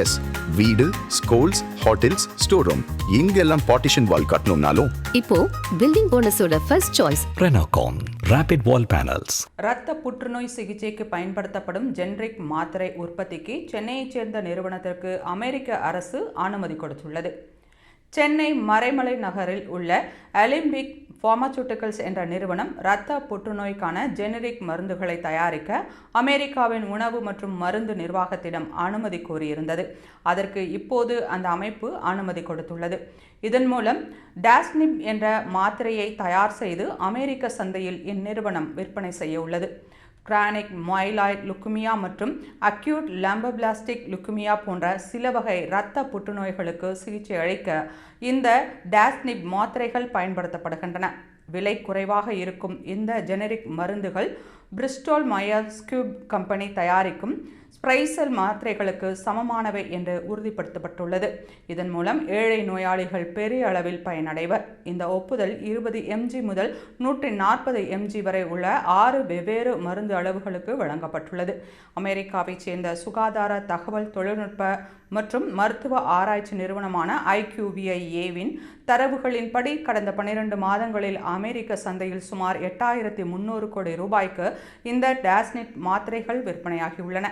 S வீடு schools hotels store room இங்கெல்லாம் partition wall கட்டணும்னாலும். இப்போ building போனஸோட first choice Renocon Rapid Wall Panels. இரத்த புற்றுநோய் சிகிச்சைக்கு பயன்படுத்தப்படும் ஜென்ரிக் மாத்திரை உற்பத்திக்கு சென்னையைச் சேர்ந்த நிறுவனத்திற்கு அமெரிக்க அரசு அனுமதி கொடுத்துள்ளது. சென்னை மறைமலை நகரில் உள்ள அலிம்பிக் ஃபார்மசூட்டிக்கல்ஸ் என்ற நிறுவனம் இரத்த புற்றுநோய்க்கான ஜெனரிக் மருந்துகளை தயாரிக்க அமெரிக்காவின் உணவு மற்றும் மருந்து நிர்வாகத்திடம் அனுமதி கோரியிருந்தது. அதற்கு இப்போது அந்த அமைப்பு அனுமதி கொடுத்துள்ளது. இதன் மூலம் டாஸ்னிப் என்ற மாத்திரையை தயார் செய்து அமெரிக்க சந்தையில் இந்நிறுவனம் விற்பனை செய்ய உள்ளது. கிரானிக் மைலாய்ட் லுக்குமியா மற்றும் அக்யூட் லம்பபிளாஸ்டிக் லுக்குமியா போன்ற சில வகை இரத்த புற்றுநோய்களுக்கு சிகிச்சை அளிக்க இந்த டாஸ்னிப் மாத்திரைகள் பயன்படுத்தப்படுகின்றன. விலை குறைவாக இருக்கும் இந்த ஜெனரிக் மருந்துகள் பிரிஸ்டோல் மயர் ஸ்கியூப் கம்பெனி தயாரிக்கும் ஸ்ப்ரைசல் மாத்திரைகளுக்கு சமமானவை என்று உறுதிப்படுத்தப்பட்டுள்ளது. இதன் மூலம் ஏழை நோயாளிகள் பெரிய அளவில் பயனடைவர். இந்த ஒப்புதல் இருபது எம்ஜி முதல் நூற்றி நாற்பது எம்ஜி வரை உள்ள ஆறு வெவ்வேறு மருந்து அளவுகளுக்கு வழங்கப்பட்டுள்ளது. அமெரிக்காவைச் சேர்ந்த சுகாதார தகவல் தொழில்நுட்ப மற்றும் மருத்துவ ஆராய்ச்சி நிறுவனமான ஐக்யூவிஐஏவின் தரவுகளின்படி கடந்த பனிரெண்டு மாதங்களில் அமெரிக்க சந்தையில் சுமார் எட்டாயிரத்தி முன்னூறு கோடி ரூபாய்க்கு இந்த டாஸ்னிட் மாத்திரைகள் விற்பனையாகியுள்ளன.